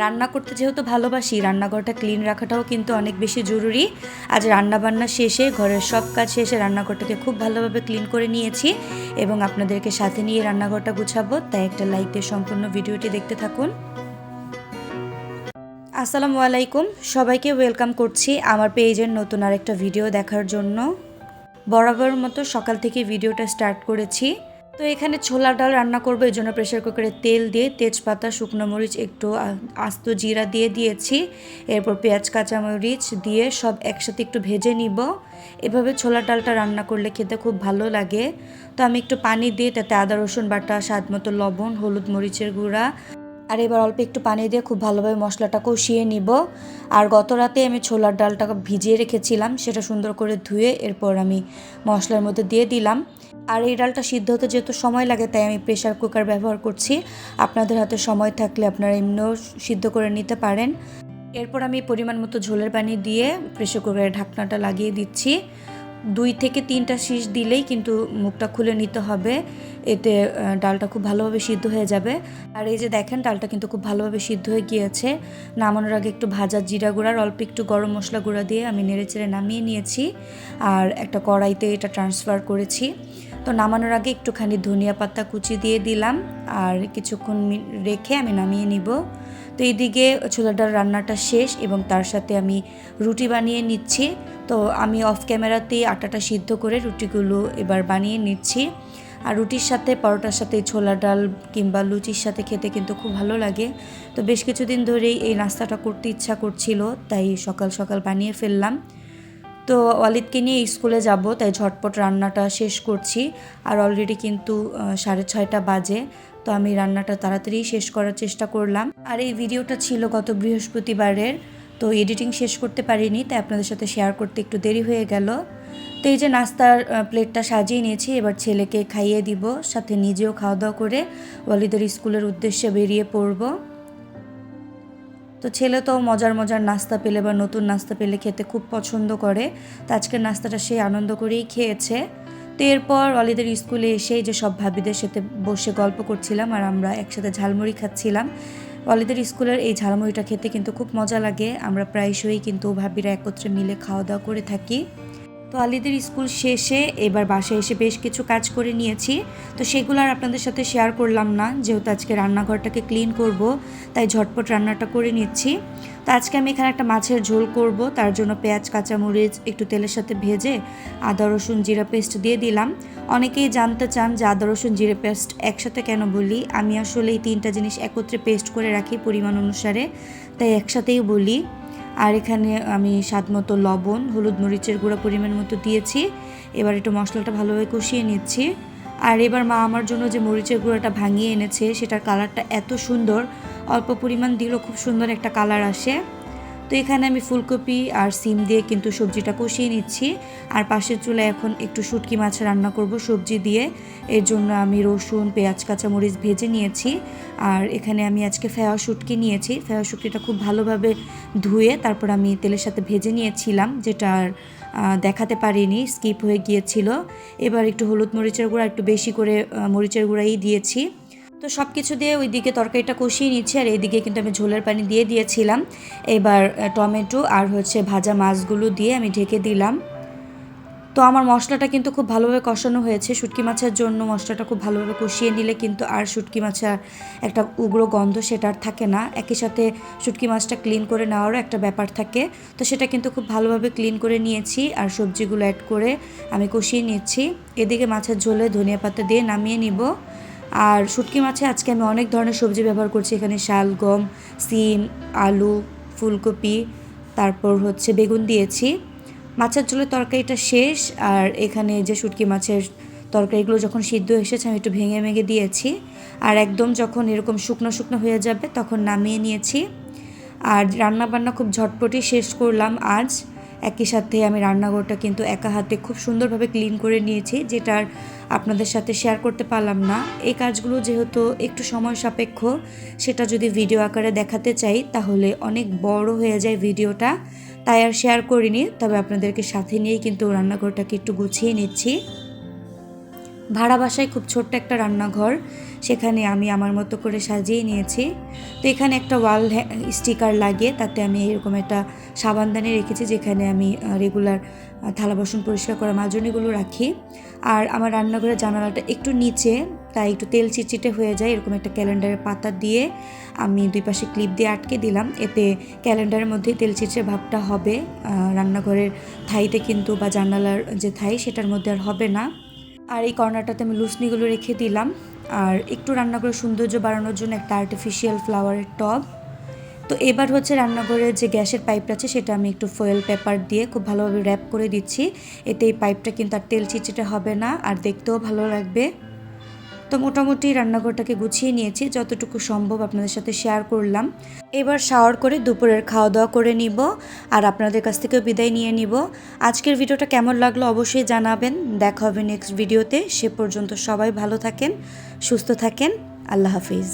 রান্না করতে যেহেতু ভালোবাসি, রান্নাঘরটা ক্লিন রাখাটাও কিন্তু অনেক বেশি জরুরি। আজ রান্না বান্না শেষে, ঘরের সব কাজ শেষে রান্নাঘরটাকে খুব ভালোভাবে ক্লিন করে নিয়েছি এবং আপনাদেরকে সাথে নিয়ে রান্নাঘরটা গুছাবো। তাই একটা লাইক দিয়ে সম্পূর্ণ ভিডিওটি দেখতে থাকুন। আসসালামু আলাইকুম। সবাইকে ওয়েলকাম করছি আমার পেজের নতুন আরেকটা ভিডিও দেখার জন্য। বরাবর মতো সকাল থেকে ভিডিওটা স্টার্ট করেছি। তো এখানে ছোলা ডাল রান্না করব, এই জন্য প্রেশার কুকারে তেল দিয়ে তেজপাতা, শুকনো মরিচ, একটু আস্ত জিরা দিয়ে দিয়েছি। এরপর পেঁয়াজ কাঁচা মরিচ দিয়ে সব একসাথে একটু ভেজে নিব। এভাবে ছোলা ডালটা রান্না করলে খেতে খুব ভালো লাগে। তো আমি একটু পানি দিয়ে তাতে আদা, রসুন বাটা, স্বাদ মতো লবণ, হলুদ মরিচের গুঁড়া আর এবার অল্প একটু পানি দিয়ে খুব ভালোভাবে মশলাটা কষিয়ে নিব। আর গত রাতে আমি ছোলার ডালটা ভিজিয়ে রেখেছিলাম, সেটা সুন্দর করে ধুয়ে এরপর আমি মশলার মধ্যে দিয়ে দিলাম। আর এই ডালটা সিদ্ধ হতে যেহেতু সময় লাগে, তাই আমি প্রেশার কুকার ব্যবহার করছি। আপনাদের হাতে সময় থাকলে আপনারা এমনিও সিদ্ধ করে নিতে পারেন। এরপর আমি পরিমাণ মতো ঝোলের পানি দিয়ে প্রেশার কুকারের ঢাকনাটা লাগিয়ে দিচ্ছি। দুই থেকে তিনটা শীষ দিলেই কিন্তু মুখটা খুলে নিতে হবে। এতে ডালটা খুব ভালোভাবে সিদ্ধ হয়ে যাবে। আর এই যে দেখেন, ডালটা কিন্তু খুব ভালোভাবে সিদ্ধ হয়ে গিয়েছে। নামানোর আগে একটু ভাজা জিরা গুঁড়া, আর অল্প একটু গরম মশলা গুঁড়া দিয়ে আমি নেড়েচেড়ে নামিয়ে নিয়েছি। আর একটা কড়াইতে এটা ট্রান্সফার করেছি। তো নামানোর আগে একটুখানি ধনিয়া পাতা কুচি দিয়ে দিলাম। আর কিছুক্ষণ রেখে আমি নামিয়ে নিব। তো এইদিকে ছোলার ডাল রান্নাটা শেষ এবং তার সাথে আমি রুটি বানিয়ে নিচ্ছি। তো আমি অফ ক্যামেরাতেই আটাটা সিদ্ধ করে রুটিগুলো এবার বানিয়ে নিচ্ছি। আর রুটির সাথে, পরোটার সাথে, ছোলা ডাল কিংবা লুচির সাথে খেতে কিন্তু খুব ভালো লাগে। তো বেশ কিছুদিন ধরেই এই নাস্তাটা করতে ইচ্ছা করছিল, তাই সকাল সকাল বানিয়ে ফেললাম। তো অলিদকে নিয়ে স্কুলে যাব, তাই ঝটপট রান্নাটা শেষ করছি। আর অলরেডি কিন্তু সাড়ে ছয়টা বাজে। তো আমি রান্নাটা তাড়াতাড়ি শেষ করার চেষ্টা করলাম। আর এই ভিডিওটা ছিল গত বৃহস্পতিবারের, তো এডিটিং শেষ করতে পারিনি, তাই আপনাদের সাথে শেয়ার করতে একটু দেরি হয়ে গেল। তো এই যে নাস্তার প্লেটটা সাজিয়ে নিয়েছি, এবার ছেলেকে খাইয়ে দিব, সাথে নিজেও খাওয়া দাওয়া করে ওয়ালিদের স্কুলের উদ্দেশ্যে বেরিয়ে পড়ব। তো ছেলে তো মজার মজার নাস্তা পেলে বা নতুন নাস্তা পেলে খেতে খুব পছন্দ করে, তো আজকের নাস্তাটা সে আনন্দ করেই খেয়েছে। তো এরপর অলিদের স্কুলে এসেই যে সব ভাবিদের সাথে বসে গল্প করছিলাম আর আমরা একসাথে ঝালমুড়ি খাচ্ছিলাম। অলিদের স্কুলের এই ঝালমুড়িটা খেতে কিন্তু খুব মজা লাগে। আমরা প্রায়শই কিন্তু ভাবিরা একত্রে মিলে খাওয়া দাওয়া করে থাকি। তো আলিদের স্কুল শেষে এবার বাসায় এসে বেশ কিছু কাজ করে নিয়েছি। তো সেগুলো আর আপনাদের সাথে শেয়ার করলাম না, যেহেতু আজকে রান্নাঘরটাকে ক্লিন করব, তাই ঝটপট রান্নাটা করে নিচ্ছি। তো আজকে আমি এখানে একটা মাছের ঝোল করব, তার জন্য পেঁয়াজ, কাঁচামরিচ, একটু তেলের সাথে ভেজে আদা, রসুন, জিরা পেস্ট দিয়ে দিলাম। অনেকেই জানতে চান যে আদা, রসুন, জিরা পেস্ট একসাথে কেন বলি? আমি আসলে এই তিনটা জিনিস একত্রে পেস্ট করে রাখি পরিমাণ অনুসারে, তাই একসাথেই বলি। আর এখানে আমি স্বাদ মতো লবণ, হলুদ মরিচের গুঁড়া পরিমাণ মতো দিয়েছি। এবার একটু মশলাটা ভালোভাবে কষিয়ে নিচ্ছি। আর এবার মা আমার জন্য যে মরিচের গুঁড়াটা ভাঙিয়ে এনেছে, সেটার কালারটা এত সুন্দর। অল্প পরিমাণ দিলেও খুব সুন্দর একটা কালার আসে। তো এখানে আমি ফুলকপি আর সিম দিয়ে কিন্তু সবজিটা কষিয়ে নিচ্ছি। আর পাশের চুলায় এখন একটু শুটকি মাছ রান্না করব সবজি দিয়ে। এর জন্য আমি রসুন, পেঁয়াজ, কাঁচামরিচ ভেজে নিয়েছি। আর এখানে আমি আজকে ফেয়া শুটকি নিয়েছি। ফেয়া শুটকিটা খুব ভালোভাবে ধুয়ে তারপর আমি তেলের সাথে ভেজে নিয়েছিলাম, যেটা আর দেখাতে পারিনি, স্কিপ হয়ে গিয়েছিল। এবার একটু হলুদ মরিচের গুঁড়া, একটু বেশি করে মরিচের গুঁড়াই দিয়েছি। তো সব কিছু দিয়ে ওইদিকে তরকারিটা কষিয়ে নিচ্ছি, আর এইদিকে কিন্তু আমি ঝোলের পানি দিয়ে দিয়েছিলাম। এবার টমেটো আর হচ্ছে ভাজা মাছগুলো দিয়ে আমি ঢেকে দিলাম। তো আমার মশলাটা কিন্তু খুব ভালোভাবে কষানো হয়েছে। শুটকি মাছের জন্য মশলাটা খুব ভালোভাবে কষিয়ে নিলে কিন্তু আর শুটকি মাছের একটা উগ্র গন্ধ সেটা আর থাকে না। একই সাথে শুটকি মাছটা ক্লিন করে নেওয়ারও একটা ব্যাপার থাকে। তো সেটা কিন্তু খুব ভালোভাবে ক্লিন করে নিয়েছি, আর সবজিগুলো অ্যাড করে আমি কষিয়ে নিচ্ছি। এদিকে মাছের ঝোলে ধনিয়া পাতা দিয়ে নামিয়ে নিব। আর শুটকি মাছে আজকে আমি অনেক ধরনের সবজি ব্যবহার করছি। এখানে শালগম সিম, আলু, ফুলকপি, তারপর হচ্ছে বেগুন দিয়েছি। মাছের ঝোলের তরকারিটা শেষ আর এখানে যে শুটকি মাছের তরকারিগুলো যখন সিদ্ধ এসেছে, আমি একটু ভেঙে ভেঙে দিয়েছি। আর একদম যখন এরকম শুকনো শুকনো হয়ে যাবে, তখন নামিয়ে নিয়েছি। আর রান্না বান্না খুব ঝটপটই শেষ করলাম আজ। একই সাথে আমি রান্নাঘরটা কিন্তু একা হাতে খুব সুন্দরভাবে ক্লিন করে নিয়েছি যেটার আপনাদের সাথে শেয়ার করতে পারলাম না। এই কাজগুলো যেহেতু একটু সময় সাপেক্ষ, সেটা যদি ভিডিও আকারে দেখাতে চাই, তাহলে অনেক বড় হয়ে যায় ভিডিওটা তাই আর শেয়ার করিনি, তবে আপনাদেরকে সাথে নিয়েই কিন্তু রান্নাঘরটাকে একটু গুছিয়ে নিচ্ছি। ভাড়া বাসায় খুব ছোট্ট একটা রান্নাঘর। সেখানে আমি আমার মতো করে সাজিয়ে নিয়েছি। তো এখানে একটা ওয়াল স্টিকার লাগিয়ে তাতে আমি এরকম একটা সাবানদানি রেখেছি, যেখানে আমি রেগুলার থালা বাসন পরিষ্কার করা মাজনিগুলো রাখি। আর আমার রান্নাঘরের জানালাটা একটু নিচে, তাই একটু তেল চিটচিটে হয়ে যায়, এরকম একটা ক্যালেন্ডারের পাতা দিয়ে আমি দুই পাশে ক্লিপ দিয়ে আটকে দিলাম। এতে ক্যালেন্ডারের মধ্যে তেল চিটচে ভাবটা হবে। রান্নাঘরের থাইতে কিন্তু বা জানালার যে থাই, সেটার মধ্যে আর হবে না। আর এই কর্নারটাতে আমি লুসনিগুলো রেখে দিলাম। আর একটু রান্নাঘরের সৌন্দর্য বাড়ানোর জন্য একটা আর্টিফিশিয়াল ফ্লাওয়ারের টব। তো এবার হচ্ছে রান্নাঘরের যে গ্যাসের পাইপটা আছে, সেটা আমি একটু ফয়েল পেপার দিয়ে খুব ভালোভাবে র্যাপ করে দিচ্ছি। এতে এই পাইপটা কিন্তু আর তেল চিচিটা হবে না, আর দেখতেও ভালো লাগবে। তো মোটামুটি রান্নাঘরটাকে গুছিয়ে নিয়েছি, যতটুকু সম্ভব আপনাদের সাথে শেয়ার করলাম। এবার শাওয়ার করে দুপুরের খাওয়া দাওয়া করে নিব আর আপনাদের কাছ থেকেও বিদায় নিয়ে নিব। আজকের ভিডিওটা কেমন লাগল অবশ্যই জানাবেন। দেখা হবে নেক্সট ভিডিওতে সে পর্যন্ত সবাই ভালো থাকেন, সুস্থ থাকেন। আল্লাহ হাফিজ।